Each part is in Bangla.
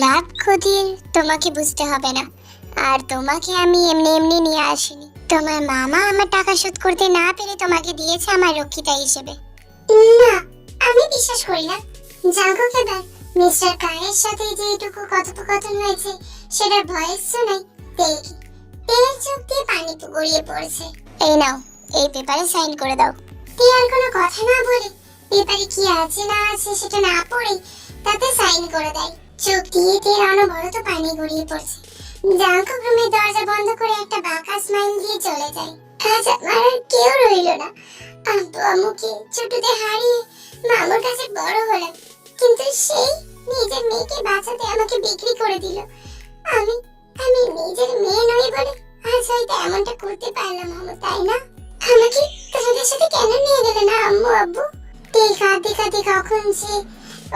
লাভ ক্ষতির তোমাকে বুঝতে হবে না। আর তোমাকে আমি এমনি এমনি নিয়ে আসিনি। তোমার মামা আমার টাকা শোধ করতে না পেরে তোমাকে দিয়েছে আমার রক্ষিতা হিসেবে। না আমি বিশ্বাস করি না। জাগো এবার মিস্টার কায়ের সাথে যেটুকু কথোপকথন হয়েছে সেটার ভয়েস শোনাই দেখি তেলের চোখ দিয়ে পানি গড়িয়ে পড়ছে। এই নাও এই পেপারে সাইন করে দাও। তে আর কোনো কথা না বলে পেপারে কি আছে না আছে সেটা না পড়ে তাতে সাইন করে দেয়। চোখ দিয়ে তে অনবরত পানি গড়িয়ে পড়ছে। জাঙ্কু রুমের দরজা বন্ধ করে একটা বাঁকা স্মাইল দিয়ে চলে যায়। আজ আমার কেউ রইল না। আব্বু আম্মুকে ছোটতে হারিয়ে মামুর কাছে বড় হলাম। কিন্তু সেই নিজের মেয়েকে বাঁচাতে আমাকে বিক্রি করে দিল। আমি আমি নিজের মেয়ে নই বলে আজ হয়তো এমনটা করতে পারলাম মামু, তাই না? আমাকে তোমাদের সাথে কেন নিয়ে গেলে না আম্মু আব্বু? কাঁদতে কাঁদতে কখন সে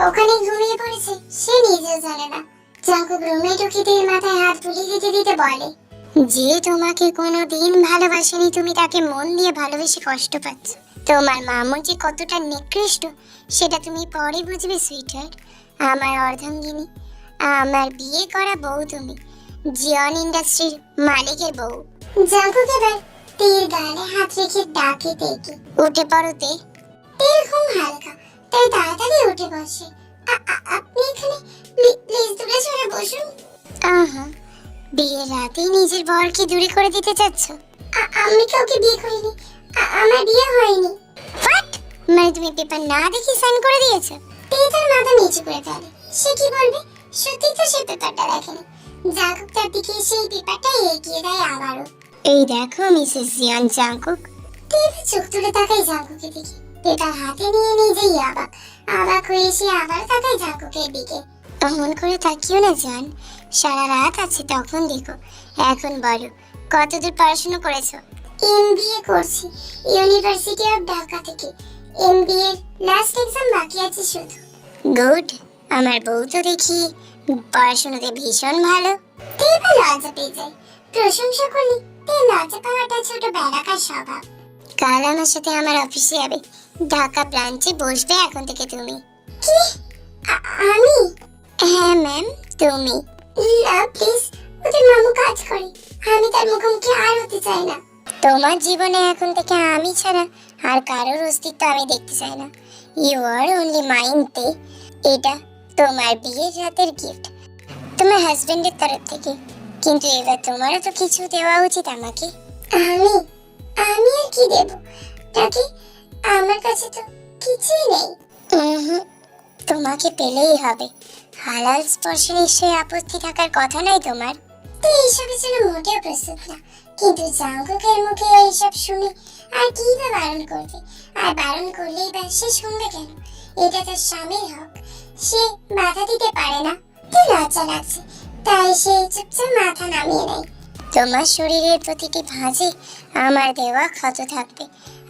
ওখানে ঘুমিয়ে পড়েছে, সে নিজেও জানে না। জাঙ্কুক রুমে ঢুকে দিয়ে মাথায় হাত বুলিয়ে দিতে দিতে বলে, যে তোমাকে কোনো দিন ভালোবাসেনি, তুমি তাকে মন দিয়ে ভালোবেসে কষ্ট পাচ্ছ। তোমার মামু যে কতটা নিকৃষ্ট, সেটা তুমি পরে বুঝবে সুইটার আমার অর্ধাঙ্গিনী, আমার বিয়ে করা বউ তুমি, জিয়ন ইন্ডাস্ট্রির মালিকের বউ। জাঙ্কুক এবার তীর গালে হাত রেখে ডাকে তেকে উঠে পড়তে তেল ঘুম হালকা। তাই বসে আ- আ- আপনি এখানে প্লিজ দূরে সরে বসুন। আহা বিয়ের রাতে নিজের বরকে দূরে করে দিতে চাচ্ছ? আমি কাউকে বিয়ে করিনি। আমার বিয়ে হয়নি। হোয়াট মানে তুমি পেপার না দেখে সাইন করে দিয়েছ? তে তার মাথা নিচু করে ফেলে সে কি বলবে? সত্যি তো সে পেপারটা দেখেনি। জাঙ্কুক তার দিকে সেই পেপারটা এগিয়ে দেয় আবারও। এই দেখো মিসেস জিয়ান জাঙ্কুক। টিভি চোখ তুলে তাকাই জাঙ্কুকের দিকে। পেপার হাতে নিয়ে নিজেই অবাক। অবাক হয়ে সে আবার তাকায় জাঙ্কুকের দিকে। অমন করে তাকিও না জান। সারা রাত আছে তখন দেখো। এখন বলো কতদূর পড়াশোনা করেছ? এমবিএ করছি ইউনিভার্সিটি অফ ঢাকা থেকে। এমবিএ লাস্ট এক্সাম বাকি আছে শুধু। গুড আমার বউ তো দেখি পড়াশোনাতে ভীষণ ভালো। তে লজ্জা পেয়ে যায়। প্রশংসা করলি তে লজ্জা পাওয়াটা ছোট বেড়াকার স্বভাব। কাল আমার সাথে আমার অফিসে যাবে। ঢাকা ব্রাঞ্চে বসবে এখন থেকে তুমি। কি? আমি? হ্যাঁ ম্যাম তুমি। না প্লিজ ওদের মামু কাজ করে। আমি তার মুখোমুখি আর হতে চাই না। তোমার জীবনে এখন থেকে আমি ছাড়া আর কারোর অস্তিত্ব আমি দেখতে চাই না। ইউ আর অনলি মাইন্ড এটা তোমার বিয়ের রাতের গিফট তোমার হাজবেন্ডের তরফ থেকে। কিন্তু এবার তোমারও তো কিছু দেওয়া উচিত আমাকে। আমি? আমি আর কি দেব? নাকি আমার কাছে তো কিছুই নেই। উহুম, তোমাকে পেলেই হবে। হালাল স্পর্শে নিশ্চয়ই আপত্তি থাকার কথা নাই তোমার। তো এইসবের জন্য মোটেও প্রস্তুত না। কিন্তু জাঙ্কুকের মুখে এইসব শুনে আর কি বা বারণ করবে? আর বারণ করলেই বা সে শুনবে কেন? এটা তার স্বামীর হক। সে বাধা দিতে পারে না। কি লজ্জা লাগছে। তাই সে চুপচাপ মাথা নামিয়ে নেয়। তোমার শরীরের প্রতিটি ভাঁজে আমার দেওয়া ক্ষত থাকবে,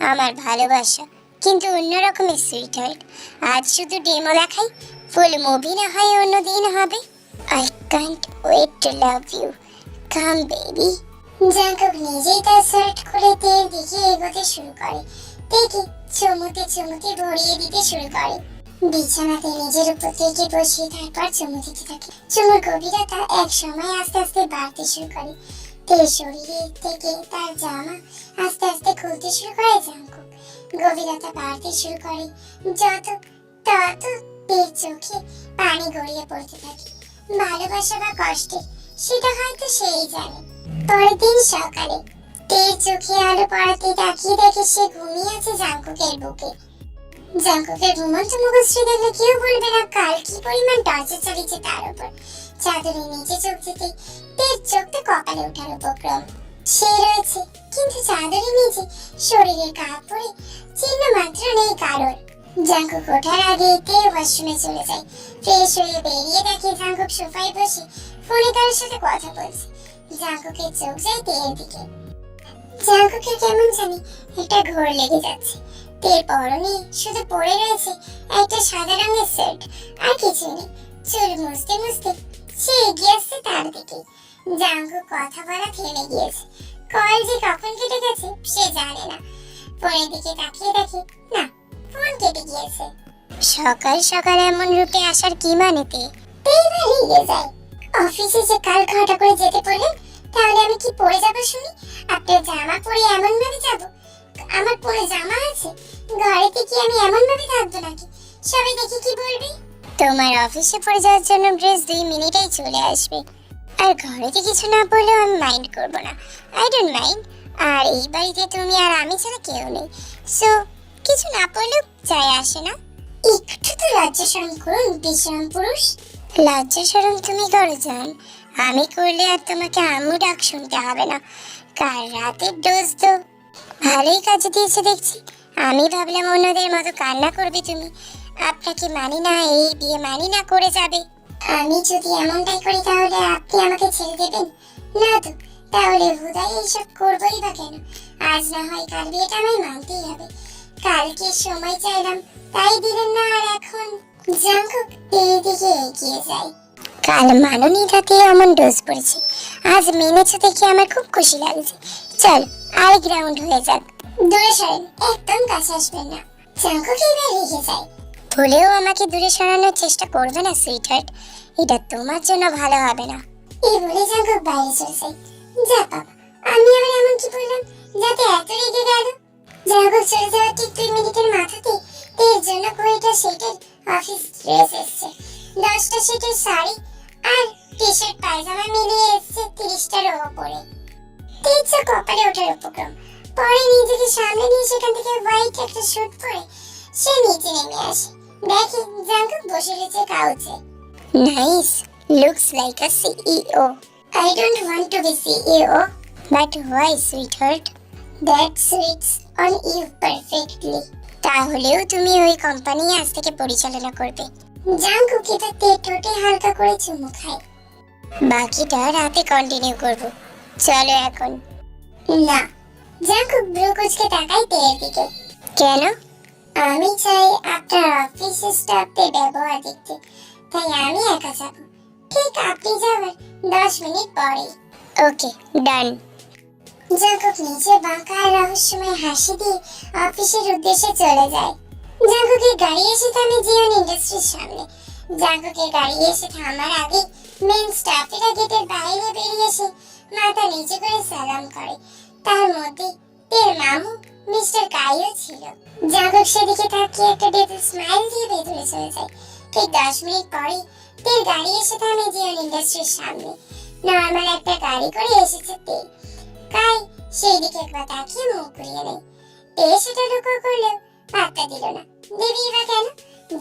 আমার ভালোবাসা। কিন্তু অন্য রকমের সুইটহার্ট আজ শুধু ডেমো দেখাই ফুল মুভি না হয় অন্য দিন হবে। I can't wait to love you come baby Jungkook নিজেই তার শার্ট খুলে তের দিকে এগোতে শুরু করে। দেখি চুমুতে চুমুতে ভরিয়ে দিতে শুরু করে। বিছানাতে নিজের উপর থেকে বসিয়ে তারপর চুমু দিতে থাকে। চুমুর গভীরতা এক সময় আস্তে আস্তে বাড়তে শুরু করে। তের শরীরে তার জামা আস্তে আস্তে খুলতে শুরু করে জাঙ্কুক। গভীরতা বাড়তে শুরু করে, যত তত তের চোখে পানি গড়িয়ে পড়তে থাকে। ভালোবাসা বা কষ্টে সেটা হয়তো সেই জানে। পরের দিন সকালে তের চোখে আলো পড়াতে তাকিয়ে দেখে সে ঘুমিয়ে আছে জাঙ্কুকের বুকে। জাঙ্কুকের ঘুমন্ত মুখশ্রী দেখলে কেউ বলবে না, কাল কি পরিমাণ টর্চার চালিয়েছে তার উপর। চাদরের নিচে চোখ দিতে তের চোখটা কপালে ওঠার উপক্রম। সে রয়েছে, কিন্তু চাদরের নিচে শরীরের কাপড়ে চিহ্ন মাত্র নেই কারোর। জাঙ্কুক ওঠার আগে তে ওয়াশরুমে চলে যায়। ফ্রেশ হয়ে বেরিয়ে দেখে জাঙ্কুক সোফায় বসে ফোনে কারোর সাথে কথা বলছে। জাঙ্কুকের চোখ যায় তের দিকে। জাঙ্কুকের কেমন জানি একটা ঘোর লেগে যাচ্ছে। তের পরনে শুধু পড়ে রয়েছে একটা সাদা রঙের শার্ট আর কিছু নেই। চুল মুছতে মুছতে সে এগিয়ে আসছে তার দিকে। জাঙ্কু কথা বলা থেমে গিয়েছে। কল যে কখন কেটে গেছে, সে জানে না। ফোনের দিকে তাকিয়ে দেখে, না, ফোন কেটে গিয়েছে। সকাল সকাল এমন রূপে আসার কি মানে তে এইবার রেগে যায়। অফিসে যে কাল ঘটা করে যেতে বললেন তাহলে আমি কি পরে যাব শুনি? আপনার জামা পরে এমন ভাবে যাব? আমার পরে জামা আছে। ঘরেতে কি আমি এমন ভাবে থাকব নাকি? সবাই দেখি কি বলবে। তোমার অফিসে পরে যাওয়ার জন্য ড্রেস দুই মিনিটেই চলে আসবে। আর ঘরে ঘরেতে কিছু না বললেও আমি মাইন্ড করব না। আই ডোন্ট মাইন্ড আর এই বাড়িতে তুমি আর আমি ছাড়া কেউ নেই। সো কিছু না পড়লেও যায় আসে না। একটু তো লজ্জা শরম করুন বিশ্রাম পুরুষ। লজ্জা শরম তুমি করো যান। আমি করলে আর তোমাকে আম্মু ডাক শুনতে হবে না। কাল রাতের ডোজ তো ভালোই কাজে দিয়েছে দেখছি। আমি ভাবলাম অন্যদের মতো কান্না করবে তুমি। আপনাকে মানি না এই বিয়ে মানি না করে যাবে। আমি যদি এমনটাই করি তাহলে আপনি আমাকে ছেড়ে দেবেন? না তো, তাহলে হুদাই এইসব করবোই বা কেন? আজ না হয় কাল বিয়েটা আমায় মানতেই হবে। কালকে সময় চাইলাম, তাই দিলেন না আর এখন জাঙ্কুক এইদিকে এগিয়ে যায়। কাল মাননী রাতে এমন ডোজ পড়েছে। আজ মেনেছো দেখে আমার খুব খুশি লাগছে। চল, আরেক রাউন্ড হয়ে যাক। দূরে সরেন, একদম কাছে আসবেন না। জাঙ্কুক এবার রেগে যায়। ভুলেও আমাকে দূরে সরানোর চেষ্টা করবে না সুইটহার্ট এটা তোমার জন্য ভালো হবে না। এই বলে জাঙ্কুক বাইরে চলে যায় যা বাবা, আমি আবার এমন কি বললাম যাতে এত রেগে গেল? জাঙ্কুক চলে যাওয়ার ঠিক দুই মিনিটের মাথাতে এর জন্য কুড়িটা সেটের অফিস ড্রেস এসছে। দশটা সেটের শাড়ি আর টি শার্ট পায়জামা মিলিয়ে এসছে তিরিশটার ওপরে। তিনশো কপালে ওঠার উপক্রম। পরে নিজেকে সামনে নিয়ে সেখান থেকে হোয়াইট একটা স্যুট পরে সে নিচে নেমে আসে। দেখে জাঙ্কুক বসে রয়েছে কাউচে। Nice looks like a CEO I don't want to be CEO but why sweetheart that suits on you perfectly তাহলেও তুমি ওই কোম্পানি আজ থেকে পরিচালনা করবে। জাঙ্কুক এবার তে ঠোঁটে হালকা করে চুমু খায়। বাকিটা রাতে কন্টিনিউ করব। চলো এখন। না জাঙ্কুক ব্রু কুচকে তাকাই তেয়ের দিকে। কেন? আমি চাই আপনার অফিস স্টাফদের ব্যবহার দেখতে। তাই আমি একা যাব। ঠিক আপনি যাবার দশ মিনিট পরে। ওকে ডান। জাঙ্কুক নিচে বাঁকা আর রহস্যময় হাসি দিয়ে অফিসের উদ্দেশ্যে চলে যায়। জাঙ্কুকের গাড়ি এসে থামে জিওন ইন্ডাস্ট্রির সামনে। জাঙ্কুকের গাড়ি এসে থামার আগে মেন স্টাফেরা গেটের বাইরে বেরিয়ে এসে মাথা নিচে করে সালাম করে। তার মধ্যে তের মামু মিস্টার কাইও ছিল। জাঙ্কুক সেদিকে তাকিয়ে একটা ডেভিল স্মাইল দিয়ে ভেতরে চলে যায়। ঠিক দশ মিনিট পরে তের গাড়ি এসে থামে জিওন ইন্ডাস্ট্রির সামনে। নর্মাল একটা গাড়ি করে এসেছে তে। কাই সেই দিকে একবার তাকিয়ে মুখ ঘুরিয়ে নেয় তে সেটা লক্ষ্য করলেও পাত্তা দিল না। দেবী বা কেন?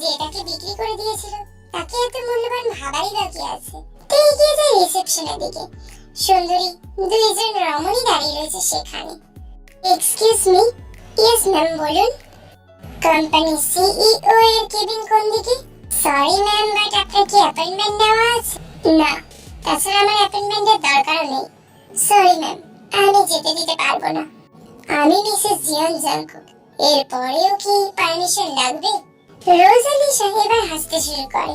যেটাকে বিক্রি করে দিয়েছিল, তাকে এত মূল্যবান ভাবারই বাকি আছে। তে এগিয়ে যায় রিসেপশনের দিকে। সুন্দরী, দুইজন রমণী দাঁড়িয়ে রয়েছে সেখানে। এক্সকিউজ মি ইয়েস ম্যাম বলুন। কোম্পানি সিইও এর কেবিন কোন দিকে? সরি ম্যাম বাট আপনার কি অ্যাপয়েন্টমেন্ট নেওয়া আছে? না, তাছাড়া আমার অ্যাপয়েন্টমেন্টের দরকারও নেই। সরি ম্যাম আমি যেতে দিতে পারব না। আমি মিসেস জিয়ন জাঙ্কুক এরপরেও কি পারমিশন লাগবে? রোজালি এবার হাসতে শুরু করে।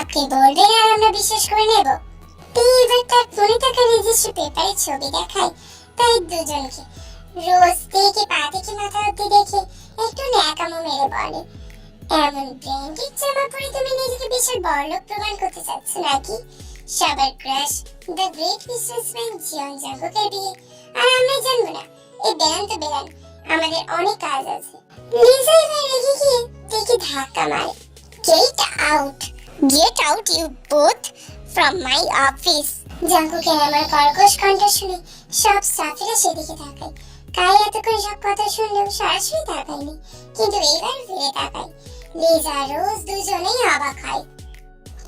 আপনি বলবেন আর আমরা বিশ্বাস করে নেব। তে এবার তার ফোনে থাকা নিজস্ব পেপারে ছবি দেখায়। তাই দুজনকে রোজ থেকে পা থেকে মাথা অব্দি দেখে একটু ন্যাকামো মেরে বলে, এমন ব্র্যান্ডেড জামা পরে তুমি নিজেকে বিশাল বড়লোক প্রমাণ করতে চাচ্ছ নাকি? সবার crush, the great businessman Jeon জাঙ্গুকের বিয়ে, আর আমরা জানব না, এই বেরান তো বেরান আমাদের অনেক কাজ আছে। লিজা এবার রেগে গিয়ে দেখি ধাক্কা মারে, get out get out you both from my office. জাঙ্কুকে আমার কর্কশ কণ্ঠ শুনে সব স্টাফেরা সেদিকে তাকায়। কাই এতক্ষণ সব কথা শুনলেও সরাসরি তাকায়নি কিন্তু এইবার ফিরে তাকায় লিজা রোজ দুজনেই অবাক হয়।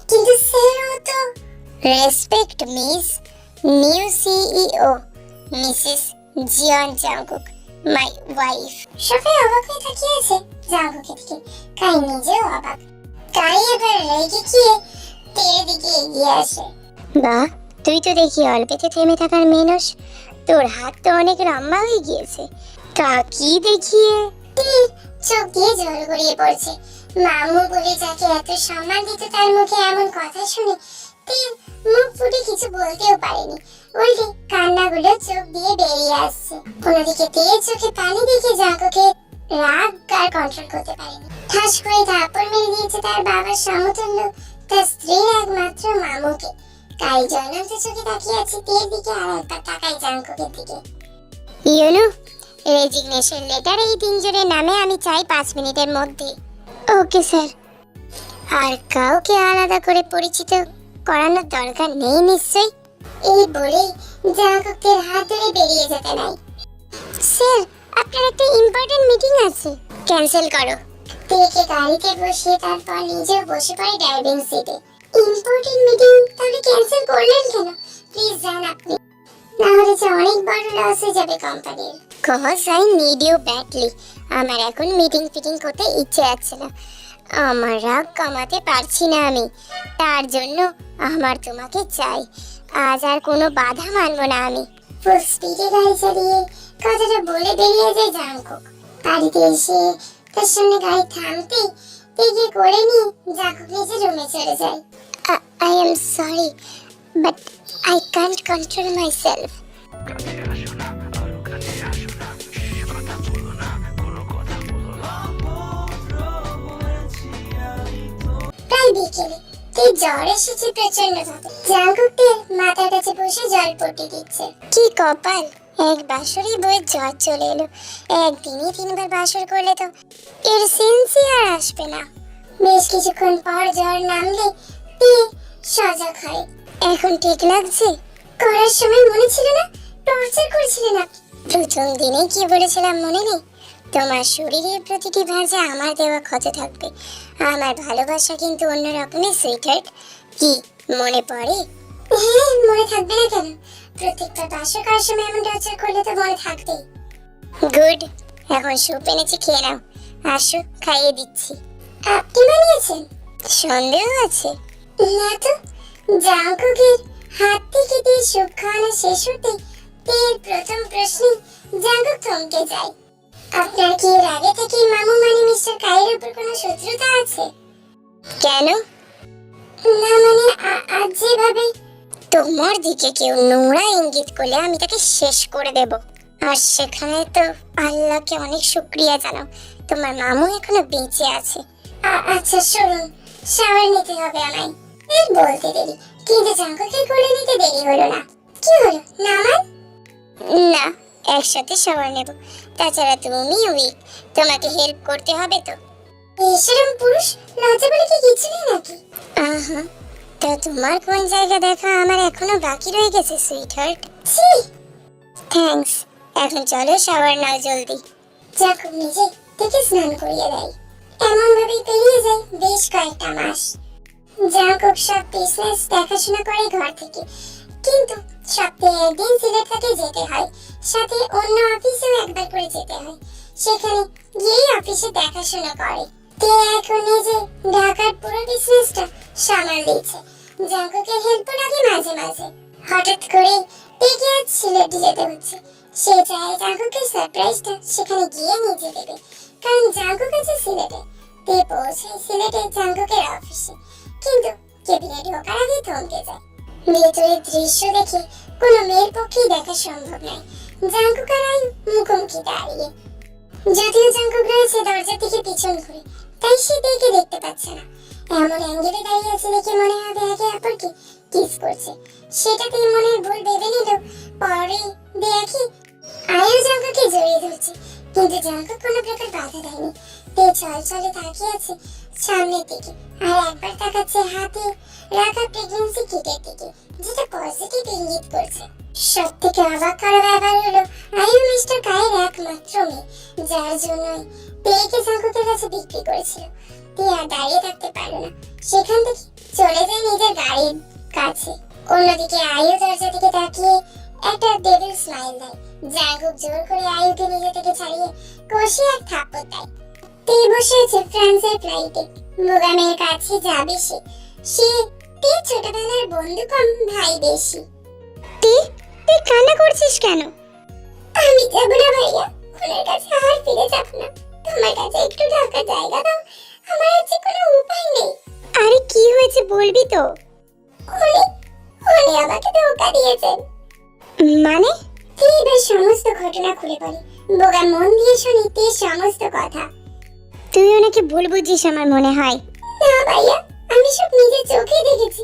কিন্তু স্যারও তো respect miss new CEO Mrs Jeon Jungkook my wife সবাই অবাক হয়ে তাকিয়ে আছে জাঙ্কুকের দিকে। কাই নিজেও অবাক। কাই এবার রেগে গিয়ে তেরে দিকে এগিয়ে আসে। বাহ, তুই তো দেখি অল্পেতে থেমে থাকার মেনস তোর হাত তো অনেক লম্বা হয়ে গিয়েছে। তা কি দেখিয়ে চোখ দিয়ে জল গড়িয়ে পড়ছে। মামু বলে যাকে এত সম্মান দিত তার মুখে এমন কথা শুনে তীর মুখ ফুটে কিছু বলতেও পারেনি। উল্টে কান্নাগুলো চোখ দিয়ে বেরিয়ে আসছে। অন্যদিকে তীর চোখে পানি দেখে জাগকে রাগ আর কন্ট্রোল করতে পারেনি। ঠাস করে থাপ্পড় মেরে দিয়েছে তার বাবার সমতুল্য, তার স্ত্রীর একমাত্র মামুকে। তাই জ্বলন্ত চোখে তাকিয়ে আছে তের দিকে আর একবার তাকাই জাঙ্কুকের দিকে। ইউনো রেজিগনেশন লেটার এই তিনজনের নামে আমি চাই পাঁচ মিনিটের মধ্যে। Okay sir. আর কাউকে আলাদা করে পরিচিত করানোর দরকার নেই নিশ্চয়ই। এই বলেই জাঙ্কুকের হাত ধরে বেরিয়ে যেতে নাই। স্যার আপনার একটা ইম্পর্টেন্ট মিটিং আছে। ক্যান্সেল করো। তেকে গাড়িতে বসিয়ে তারপর নিজেও বসে পড়ে ড্রাইভিং সিটে ইম্পর্টেন্ট মিটিং তাহলে ক্যান্সেল করলেন কেন? প্লিজ যান আপনি। না হলে যে অনেক বড় লস হয়ে যাবে কোম্পানির cause I need you badly আমার এখন মিটিং ফিটিং করতে ইচ্ছে আছে না। আমার রাগ কমাতে পারছি না আমি। তার জন্য আমার তোমাকে চাই। আজ আর কোনো বাধা মানবো না আমি। ফুল স্পিডে গাড়ি চালিয়ে কথাটা বলে বেরিয়ে যায় জাঙ্কুক বাড়িতে এসে তার সামনে গাড়ি থামতেই টিকে করে নিয়ে জাঙ্কুক নিজে রুমে চলে যায় I am sorry but I can't control myself প্রায় বিকেলে তুই জ্বর এসেছে প্রচণ্ড ভাবে? জাঙ্কুকদের মাথার কাছে বসে জল পটি দিচ্ছে। কি কপাল? এক বাসরই বইয়ের জ্বর চলে এলো। একদিনই তিনবার বাসর করলে তো এর সেন্সই আর আসবে না। বেশ কিছুক্ষণ পর জ্বর নামলে সজাগ হয়। এখন ঠিক লাগছে? করার সময় মনে ছিল না? টর্চার করেছিলেন আপনি? প্রথম দিনে কি বলেছিলাম মনে নেই? তোমার শরীরের প্রতিটি ভাঁজে আমার দেওয়া ক্ষত থাকবে। আমার ভালোবাসা কিন্তু অন্য রকমের সুইটার্ট কি, মনে পড়ে? হ্যাঁ মনে থাকবে না কেন? প্রত্যেকটা বাসর করার সময় এমন টর্চার করলে তো মনে থাকবেই গুড। এখন স্যুপ এনেছি খেয়ে নাও। আসো খাইয়ে দিচ্ছি। আপনি বানিয়েছেন? সন্দেহ আছে। না তো জাঙ্কুকের হাত থেকে দিয়ে স্যুপ খাওয়ানো শেষ হতে তের প্রথম প্রশ্নে জাঙ্কুক থমকে যায় আপনার কি এর আগে থেকে মামু মানে মিস্টার কাইয়ের উপর কোনো শত্রুতা আছে? কেন? না মানে আজ যেভাবে তোমার দিকে কেউ নোংরা ইঙ্গিত করলে আমি তাকে শেষ করে দেব। আর সেখানে তো আল্লাহকে অনেক শুক্রিয়া জানাও। তোমার মামু এখনও বেঁচে আছে। আচ্ছা শুনুন শাওয়ার নিতে হবে আমায়। এই বলতে দেরি। কিন্তু জাঙ্কুকে কোলে নিতে দেরি হলো না। কি হলো নামান না, একসাথে শাওয়ার নেব। তাছাড়া তুমি উইক, তোমাকে হেল্প করতে হবে তো। সেরকম পুরুষ লজ্জা বলে কি কিছু নেই নাকি? আহা তা তোমার কোন জায়গা দেখা? আমার এখনও বাকি রয়ে গেছে সুইট হার্ট থ্যাঙ্কস এখন চলো শাওয়ার নাও জলদি। যাক, নিজে থেকে স্নান করিয়ে দেয়। এমন ভাবেই পেরিয়ে যায় বেশ কয়েকটা মাস। জাকুব সব বিজনেস দেখাশোনা করে ঘর থেকে। কিন্তু সপ্তাহে একদিন সিলেটটাকে যেতে হয়, সাথে অন্য অফিসেও একবার করে যেতে হয়। সেখানে গিয়েই অফিসে দেখাশোনা করে। তে এখন নিজে ঢাকার পুরো বিজনেসটা সামাল দিচ্ছে জাঙ্কুকে হেল্প লাগে মাঝে মাঝে। হঠাৎ করে পেকে আজ সিলেটে যেতে হচ্ছে। সে চায় জাঙ্কুকে সারপ্রাইজটা সেখানে গিয়ে নিজে দেবে। কারণ জাঙ্কুক আছে সিলেটে। তে পৌঁছায় সিলেটে জাঙ্কুকের অফিসে কিন্তু কেবিনে ঢোকার আগে থমকে যায়। ভেতরের দৃশ্য দেখে কোনো মেয়ের পক্ষেই দেখা সম্ভব নয় জাঙ্কুক আর মুখোমুখি দাঁড়িয়ে। যদিও জাঙ্কুক রয়েছে দরজার দিকে পিছন ঘুরে। তাই সে দেখে দেখতে পাচ্ছে না। এমন অ্যাঙ্গেলে দাঁড়িয়ে আছে দেখে মনে হবে একে অপরকে কিস করছে। সেটাতেই মনের ভুল ভেবে নিল পরে দেখি আয়ু জাঙ্কুকে জড়িয়ে ধরছে। কিন্তু জাঙ্কুক কোনো প্রকার বাধা দেয়নি। তে ছল ছলে তাকিয়ে আছে সামনের দিকে আর একবার তাকাচ্ছে হাতে রাখা প্রেগন্যান্সি কিটের দিকে, যেটা পজিটিভ ইঙ্গিত করছে। সব থেকে অবাক করা ব্যাপার হলো আয়ু মিস্টার কায়ের একমাত্র মেয়ে, যার জন্যই পেয়েকে জাঙ্কুকের কাছে বিক্রি করেছিল। আর দাঁড়িয়ে থাকতে পারল না। সেখান থেকে চলে যায় নিজের গাড়ির কাছে। অন্যদিকে আয়ু দরজা থেকে তাকিয়ে একটা ডেভিল স্মাইল দেয় জাঙ্কুক জোর করে আয়ুকে নিজে থেকে ছাড়িয়ে কষে এক থাপ্পড় দেয়। তে বসে আছে ফ্রান্সের ফ্লাইটে। মোগামের কাছে যাবে সে। সে তে ছোটবেলার বন্ধু কম ভাই বেশি। তে? তুই কান্না করছিস কেন? আমি যাব না ভাইয়া। ওনার কাছে আর ফিরে যাব না। তোমার কাছে একটু ঢাকা জায়গা দাও আমার আছে কোনো উপায় নেই। আরে কি হয়েছে বলবি তো? উনি উনি আমাকে ধোকা দিয়েছেন। মানে? তুই এবার সমস্ত ঘটনা খুলে বলে। বোগা মন দিয়ে শুনি তে সমস্ত কথা। তুই ওনাকে ভুল বুঝিস আমার মনে হয়। না ভাইয়া আমি সব নিজের চোখে দেখেছি।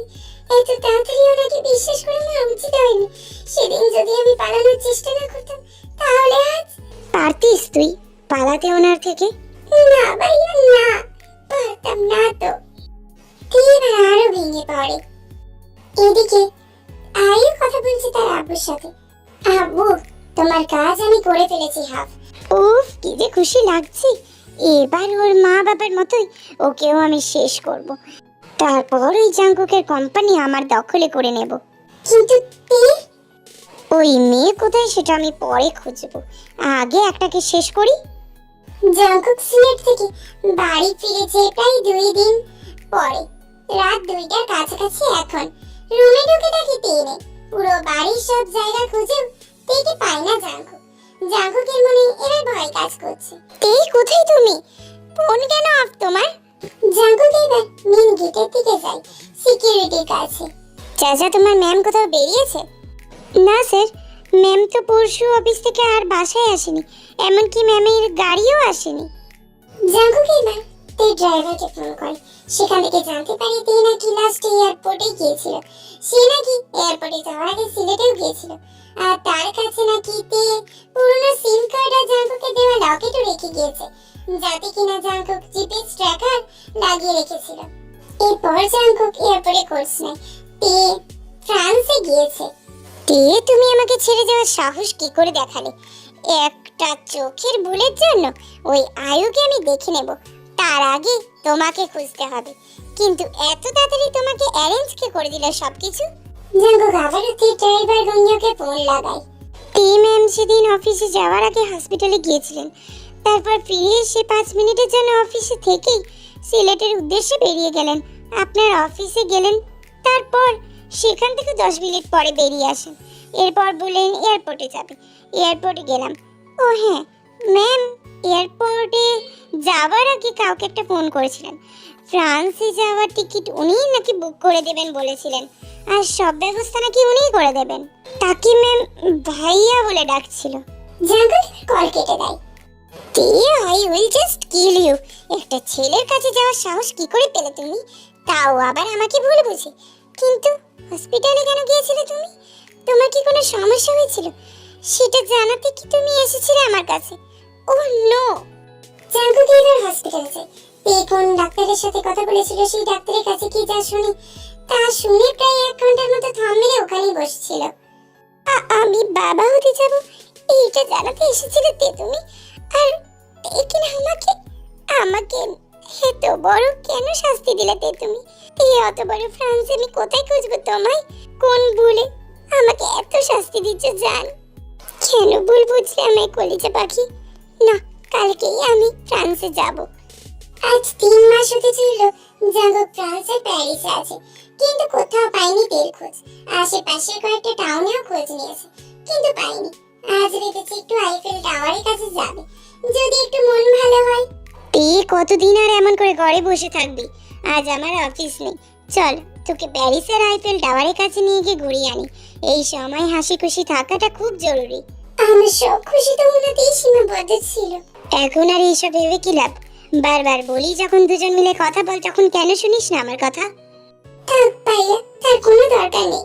এত তাড়াতাড়ি ওনাকে বিশ্বাস করে না উচিত হয়নি। সেদিন যদি আমি পালানোর চেষ্টা না করতাম তাহলে আজ পারতিস তুই। পালাতে ওনার থেকে? না ভাইয়া, না। পারতাম না তো। এবার আরও ভেঙে পড়ে। এদিকে আয়ু কথা বলছে তার আব্বুর সাথে। আব্বু, তোমার কাজ আমি করে ফেলেছি, হাফ। উফ, কি যে খুশি লাগছে। এবার ওর মা বাবার মতোই ওকেও আমি শেষ করব। তারপর ওই জাঙ্কুকের কোম্পানি আমার দখলে করে নেব। কিন্তু ওই মেয়ে কোথায় সেটা আমি পরে খুঁজবো। আগে একটাকে শেষ করি জাঙ্কুক সিলেট থেকে বাড়ি ফিরেছে প্রায় দুই দিন পরে, রাত দুইটার কাছাকাছি এখন। রুমে ঢুকে দেখি টেনে পুরো বাড়ির সব জায়গা খুঁজেও তেকে পাই না জাঙ্কুক জাঙ্কুকের মনে এবার ভয় কাজ করছে। তেই কোথায় তুমি? ফোন কেন অফ তোমার? জাঙ্কুক এবার মেন গেটের দিকে যাই সিকিউরিটির কাছে। চাচা, তোমার ম্যাম কোথাও বেরিয়েছে? না স্যার ম্যাম তো পরশু অফিস থেকে আর বাসায় আসেনি, এমনকি ম্যামের গাড়িও আসেনি। জাঙ্কুক এবার তে ড্রাইভারকে ফোন করে। সেখান থেকে জানতে পারি তে নাকি লাস্ট এয়ারপোর্টে গিয়েছিল। সে নাকি এয়ারপোর্টে যাওয়ার আগে সিলেটেও গিয়েছিল। আর তার কাছে নাকি তে পুরনো সিম কার্ড আর জাঙ্কুকে দেওয়া লকেটও রেখে গিয়েছে। যাতে কিনা জাঙ্কুক জিপিএস ট্র্যাকার লাগিয়ে রেখেছিল। এরপর জাঙ্কুক এয়ারপোর্টে কোর্স নেয়। তে ফ্রান্সে গিয়েছে। তে তুমি আমাকে ছেড়ে যাওয়ার সাহস কি করে দেখালে? একটা চোখের ভুলের জন্য ওই আয়ুকে আমি দেখে নেব। তার আগে তোমাকে খুঁজতে হবে। কিন্তু এত তাড়াতাড়ি তোমাকে অ্যারেঞ্জ কে করে দিল সবকিছু? জাঙ্গো আবারও তে ড্রাইভার রোমিওকে ফোন লাগাই তে ম্যাম সেদিন অফিসে যাওয়ার আগে হসপিটালে গিয়েছিলেন। তারপর ফিরে এসে পাঁচ মিনিটের জন্য অফিসে থেকেই সিলেটের উদ্দেশ্যে বেরিয়ে গেলেন। আপনার অফিসে গেলেন। তারপর সেখান থেকে দশ মিনিট পরে বেরিয়ে আসেন। এরপর বললেন এয়ারপোর্টে যাবে। এয়ারপোর্টে গেলাম। ও হ্যাঁ ম্যাম এয়ারপোর্টে যাওয়ার আগে কাউকে একটা ফোন করেছিলেন। ফ্রান্সে যাওয়ার টিকিট উনিই নাকি বুক করে দেবেন বলেছিলেন। আর সব ব্যবস্থা নাকি উনিই করে দেবেন। তাকে ম্যাম ভাইয়া বলে ডাকছিল। কল কেটে দেয়। তে I will just kill you একটা ছেলের কাছে যাওয়ার সাহস কি করে পেলে তুমি? তাও আবার আমাকে ভুল বুঝে। কিন্তু হসপিটালে কেন গিয়েছিলে তুমি? তোমার কি কোনো সমস্যা হয়েছিল? সেটা জানাতে কি তুমি এসেছিলে আমার কাছে? ও নো জাঙ্কু কেদার হসপিটালে যাই? তে কোন ডাক্তারের সাথে কথা বলেছিল সেই ডাক্তারের কাছে কি যা শুনি? তা শুনে প্রায় এক ঘণ্টার মতো থাম মেরে ওখানেই বসেছিল। আমি বাবা হতে যাব? এইটা জানাতে এসেছিলে তে তুমি? আর কিনা আমাকে? আমাকে এত বড় কেন শাস্তি দিলে তে তুমি? এই অত বড় ফ্রান্সে আমি কোথায় খুঁজবো তোমায়? কোন ভুলে আমাকে এত শাস্তি দিচ্ছ জান? কেন ভুল বুঝলে আমায় কলিজা পাখি? না, কালকেই আমি ফ্রান্সে যাব। আজ তিন মাস হতে চলল জাগো ফ্রান্সের প্যারিসে আছে। কিন্তু কোথাও পাইনি তেল খোঁজ। আশেপাশের কয়েকটা টাউনেও খোঁজ নিয়েছে। কিন্তু পাইনি। আজ ভেবেছি একটু আইফেল টাওয়ারের কাছে যাবে। যদি একটু মন ভালো হয় কতদিন আর এমন করে ঘরে বসে থাকবি? আজ আমার অফিস নেই। চল তোকে প্যারিসের আইফেল টাওয়ারের কাছে নিয়ে গিয়ে ঘুরিয়ে আনি। এই সময় হাসি খুশি থাকাটা খুব জরুরি। আমার সব খুশি তো ওনাতেই সীমাবদ্ধ ছিল। এখন আর এইসব ভেবে কি লাভ? বারবার বলি যখন দুজন মিলে কথা বল তখন কেন শুনিস না আমার কথা? থাক ভাইয়া তার কোনো দরকার নেই।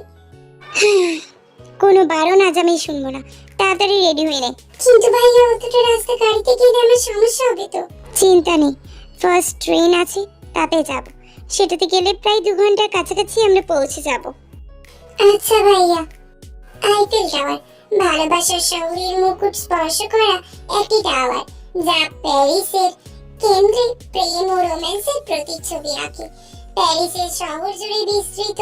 কোনো বারণ আজ আমি শুনব না। তাড়াতাড়ি রেডি হয়ে নে। কিন্তু ভাইয়া অতটা রাস্তা গাড়িতে গেলে আমার সমস্যা হবে তো? চিন্তা নেই। ফার্স্ট ট্রেন আছে, তাতে যাব। সেটাতে গেলে প্রায় দু ঘণ্টার কাছাকাছি আমরা পৌঁছে যাব। আচ্ছা ভাইয়া। আইফেল টাওয়ার ভালোবাসার শহরের মুকুট স্পর্শ করা একটি টাওয়ার যা প্যারিসের কেন্দ্রে প্রেম ও রোম্যান্সের প্রতিচ্ছবি আঁকে। প্যারিসের শহর জুড়ে বিস্তৃত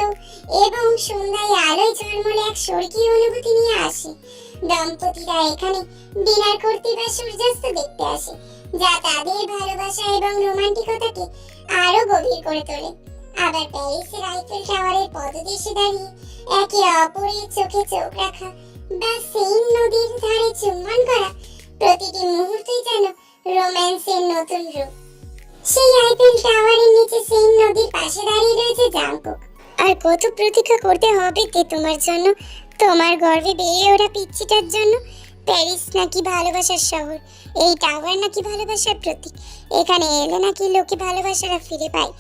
এবং সন্ধ্যায় আলোয় ঝলমলে এক স্বর্গীয় অনুভূতি নিয়ে আসে। দম্পতিরা এখানে ডিনার করতে বা সূর্যাস্ত দেখতে আসে। যা তাদের ভালোবাসা এবং রোমান্টিকতাকে আরও গভীর করে তোলে। আবার প্যারিসের আইফেল টাওয়ারের পদদেশে দাঁড়িয়ে একে অপরের চোখে চোখ রাখা বা সেইন নদীর ধারে চুম্বন করা প্রতিটি মুহূর্তই যেন রোম্যান্সের নতুন রূপ। সেই আইফেল টাওয়ারের নিচে সেইন নদীর পাশে দাঁড়িয়ে রয়েছে জাংকুক। আর কত প্রতীক্ষা করতে হবে তে তোমার জন্য? তোমার গর্ভে বেড়ে ওরা পিচ্ছিটার জন্য? প্যারিস নাকি ভালোবাসার শহর? এই টাওয়ার নাকি ভালোবাসার প্রতীক? এখানে এলে নাকি লোকে ভালোবাসারা ফিরে পায়?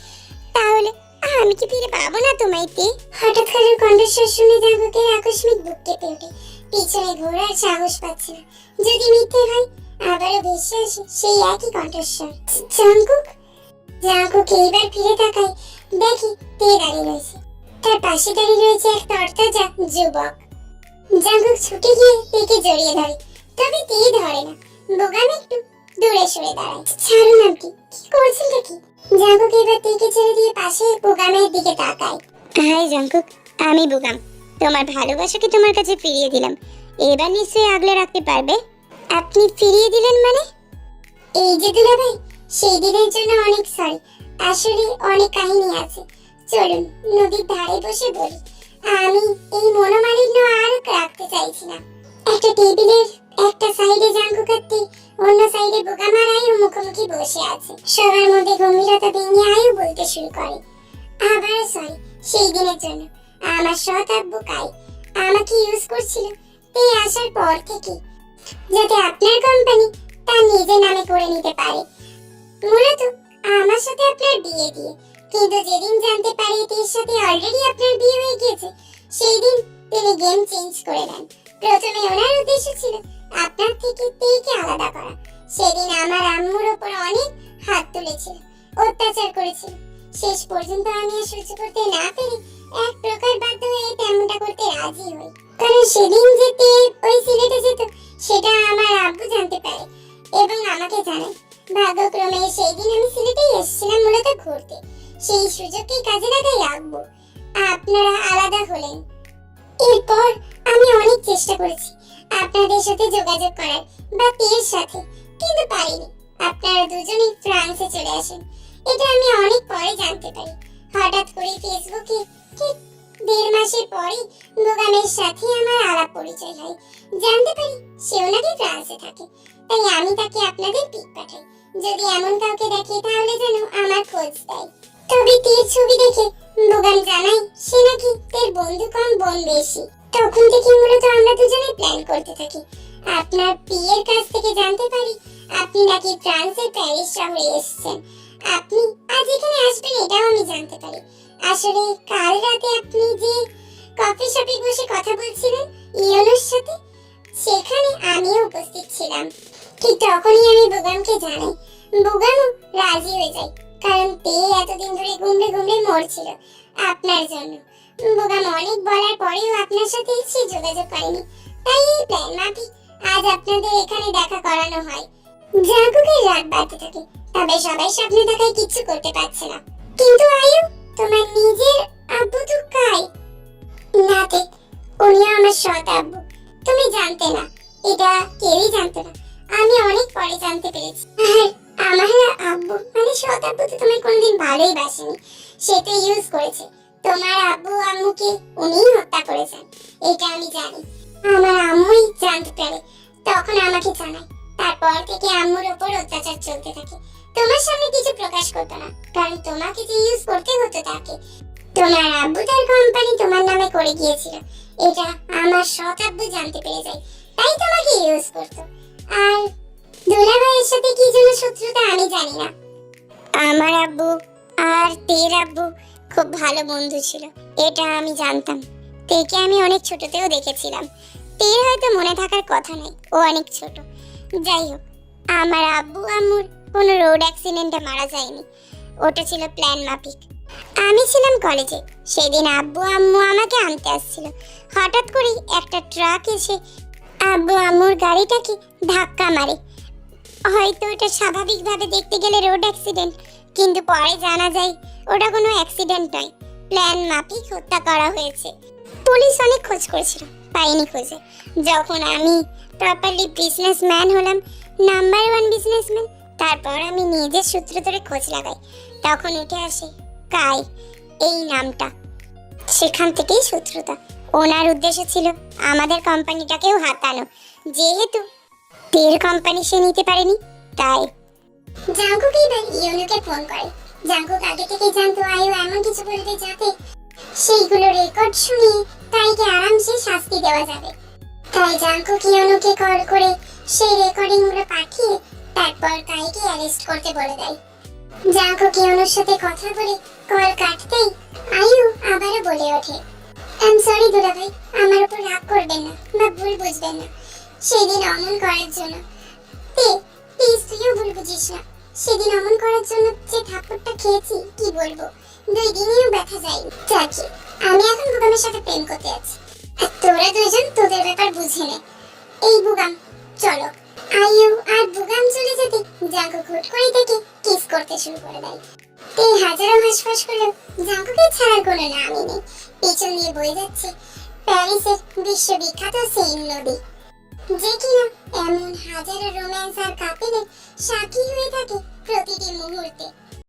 তাহলে আমি কি ফিরে পাবো না তোমায় তে? হঠাৎ করে কণ্ঠস্বর শুনে জাঙ্কুকের আকস্মিক বুক কেঁপে ওঠে পিছনে ঘোরার সাহস পাচ্ছে না। যদি মিথ্যে হয়, আবারও ভেসে আসে সেই একই কণ্ঠস্বর। জাঙ্কুক জাঙ্কুক এইবার ফিরে তাকায়। দেখি, তে দাঁড়িয়ে রয়েছে। তার পাশে দাঁড়িয়ে রয়েছে এক তরতাজা যুবক। জাঙ্কুক ছুটে গিয়ে তেকে জড়িয়ে ধরে। তবে তে ধরে না? বোগাম একটু দূরে সরে দাঁড়ায়। ছাড়ুন আপনি কি করছেন কি? জাঙ্কুক এবার তেকে ছেড়ে দিয়ে পাশে বোগামের দিকে তাকায়। হাই জাঙ্কুক, আমি বোগাম তোমার ভালোবাসাকে তোমার কাছে ফিরিয়ে দিলাম। এবার নিশ্চয়ই আগলে রাখতে পারবে। আপনি ফিরিয়ে দিলেন মানে? এই যে দুলা ভাই সেই দিনের জন্য অনেক সরি আসলে অনেক কাহিনী আছে। চলুন নদীর ধারে বসে বলি। আমি এই মনোমালিন্য আর রাখতে চাইছি না। একটা টেবিলের একটা সাইডে জাঙ্গু কাটতে, অন্য সাইডে বোকামার আয়ু মুখোমুখি বসে আছে। সবার মধ্যে গম্ভীরতা ভেঙে আয়ু বলতে শুরু করে। আবারও সরি সেই দিনের জন্য। আমার সৎ আব্বু আমাকে ইউজ করছিল এই আসার পর থেকে, যাতে আপনার কোম্পানি তার নিজের নামে করে নিতে পারে। মূলত আমার সাথে আপনার বিয়ে দিয়ে কিন্তু যেদিন জানতে পারি এর সাথে অলরেডি আপনার বিয়ে হয়ে গিয়েছে সেই দিন তিনি গেম চেঞ্জ করে দেন। প্রথমে ওনার উদ্দেশ্য ছিল আপনার থেকে তেকে আলাদা করা। সেদিন আমার আম্মুর ওপর অনেক হাত তুলেছিল, অত্যাচার করেছিল। শেষ পর্যন্ত আমি আর সহ্য করতে না পেরে এক প্রকার বাধ্য হয়ে তেমনটা করতে রাজি হই। কারণ সেদিন যে তে ওই সিলেটে যেত, সেটা আমার আব্বু জানতে পারে এবং আমাকে জানায়। ভাগ্যক্রমে সেই দিন আমি সিলেটেই এসেছিলাম মূলত ঘুরতে। সেই সুযোগকে কাজে লাগাই আব্বু আপনারা আলাদা হলেন। এরপর আমি অনেক চেষ্টা করেছি আপনাদের সাথে যোগাযোগ করার বা তের সাথে, কিন্তু পারিনি। আপনারা দুজনেই ফ্রান্সে চলে আসেন। এটা আমি অনেক পরে জানতে পারি। হঠাৎ করে ফেসবুকে ঠিক দেড় মাসের পরেই বোগামের সাথে আমার আলাপ পরিচয় হয়। জানতে পারি সেও নাকি ফ্রান্সে থাকে। তাই আমি তাকে আপনাদের পিক পাঠাই। যদি এমন কাউকে দেখে তাহলে যেন আমার খোঁজ দেয়। তবে তীর ছবি দেখে বোগাম জানাই সে নাকি তার বন্ধু কম বোন বেশি। তখন থেকে মূলত আমরা দুজনে প্ল্যান করতে থাকি। আপনার পিয়ের কাছ থেকে জানতে পারি, আপনি নাকি ফ্রান্সের প্যারিস শহরে এসেছেন। আপনি আজ এখানে আসবেন এটাও আমি জানতে পারি। আসলে কাল রাতে আপনি যে কফি শপে বসে কথা বলছিলেন ইয়নোর সাথে, সেখানে আমিও উপস্থিত ছিলাম। ঠিক তখনই আমি বুগামকে জানাই বুগামও রাজি হয়ে যায় কারণ তে এতদিন ধরে গুমড়ে গুমড়ে মরছিল আপনার জন্য। বুগাম অনেক বলার পরেও আপনার সাথে সে যোগাযোগ করেনি। তাই এই প্ল্যান মাফিক, আজ আপনাদের এখানে দেখা করানো হয়। জাগুকের রাত বাড়তে থাকে, তবে সবাই স্বপ্নে দেখায় কিচ্ছু করতে পারছে না। কিন্তু আয়ু, তোমার নিজের আব্বু তো কাই? না দেখ উনিও আমার সৎ আব্বু। তুমি জানতে না, এটা কেউই জানতো না। আমি অনেক পরে জানতে পেরেছি। আর আমার আব্বু মানে সৎ তো তোমায় কোনোদিন ভালোই বাসেনি। সে তো ইউজ করেছে। তোমার আব্বু আম্মুকে উনিই হত্যা করেছেন, এটা আমি জানি। আমার আম্মুই জানতে পারে, তখন আমাকে জানায়। তারপর থেকে আম্মুর ওপর অত্যাচার চলতে থাকে। তোমার সামনে কিছু প্রকাশ করতো না, কারণ তোমাকে যে ইউজ করতে হতো তাকে। তোমার আব্বু তার কোম্পানি তোমার নামে করে গিয়েছিল। এটা আমার সৎ জানতে পেরে যায়, তাই তোমাকে ইউজ করতো। আর দুলাভাইয়ের সাথে কি জন্য শত্রুতা আমি জানি না। আমার আব্বু আর তের আব্বু খুব ভালো বন্ধু ছিল, এটা আমি জানতাম। তেকে আমি অনেক ছোটতেও দেখেছিলাম। তের হয়তো মনে থাকার কথা নেই, ও অনেক ছোট। যাই হোক, আমার আব্বু আম্মুর কোনো রোড অ্যাক্সিডেন্টে মারা যায়নি, ওটা ছিল প্ল্যান মাফিক। আমি ছিলাম কলেজে, সেদিন আব্বু আম্মু আমাকে আনতে আসছিল। হঠাৎ করেই একটা ট্রাক এসে আব্বু আম্মুর গাড়িটাকে ধাক্কা মারে। হয়তো ওটা স্বাভাবিকভাবে দেখতে গেলে রোড অ্যাক্সিডেন্ট, কিন্তু পরে জানা যায় ওটা কোনো অ্যাক্সিডেন্ট নয়। প্ল্যান মাফিক হত্যা করা হয়েছে। পুলিশ অনেক খোঁজ করেছিল, পাইনি খোঁজে। যখন আমি প্রপারলি বিজনেসম্যান হলাম নাম্বার ওয়ান বিজনেসম্যান তারপর আমি নিজের সূত্র ধরে খোঁজ লাগাই। তখন উঠে আসে, কাই, এই নামটা। সেখান থেকেই শত্রুতা। ওনার উদ্দেশ্য ছিল, আমাদের কোম্পানিটাকেও হাতানো। যেহেতু তেল কোম্পানি সে নিতে পারেনি, তাই। জাঙ্কুক এবার ইউনুকে ফোন করে। জাঙ্কুক আগে থেকে জানতো আয়ু এমন কিছু বলবে যাতে সেইগুলো রেকর্ড শুনিয়ে তাইকে আরামসে শাস্তি দেওয়া যাবে। তাই জাঙ্কুক ইউনুকে কল করে সেই রেকর্ডিংগুলো পাঠিয়ে তারপর তাইকে অ্যারেস্ট করতে বলে দেয়। জাঙ্কু কিয়নোর সাথে কথা বলে কল কাটতেই আয়ু আবারও বলে ওঠে। আই এম সরি দুলা ভাই আমার উপর রাগ করবেন না বা ভুল বুঝবেন না। সেদিন অমন করার জন্য। প্লিজ তুইও ভুল বুঝিস না। সেদিন অমন করার জন্য যে থাপ্পড়টা খেয়েছি, কি বলব? দুই দিনেও ব্যথা যায়নি। যাকে আমি এখন বুগামের সাথে প্রেম করতে আছি আর তোরা দুজন তোদের ব্যাপার বুঝে নে। এই বুগাম, চলো। আইউ আর বুগাম চলে যেতে। জাঙ্কু হুট করে থেকে কিস করতে শুরু করে দেয়। তে হাজারো হাসফাস করলেও জাঙ্কুকে ছাড়ার কোনো নামই নেই। পিছন দিয়ে বয়ে যাচ্ছে প্যারিসের বিশ্ববিখ্যাত সেইন নদী। যে কিনা এমন হাজারো রোম্যান্স আর কাপেলের সাক্ষী হয়ে থাকে প্রতিটি মুহূর্তে।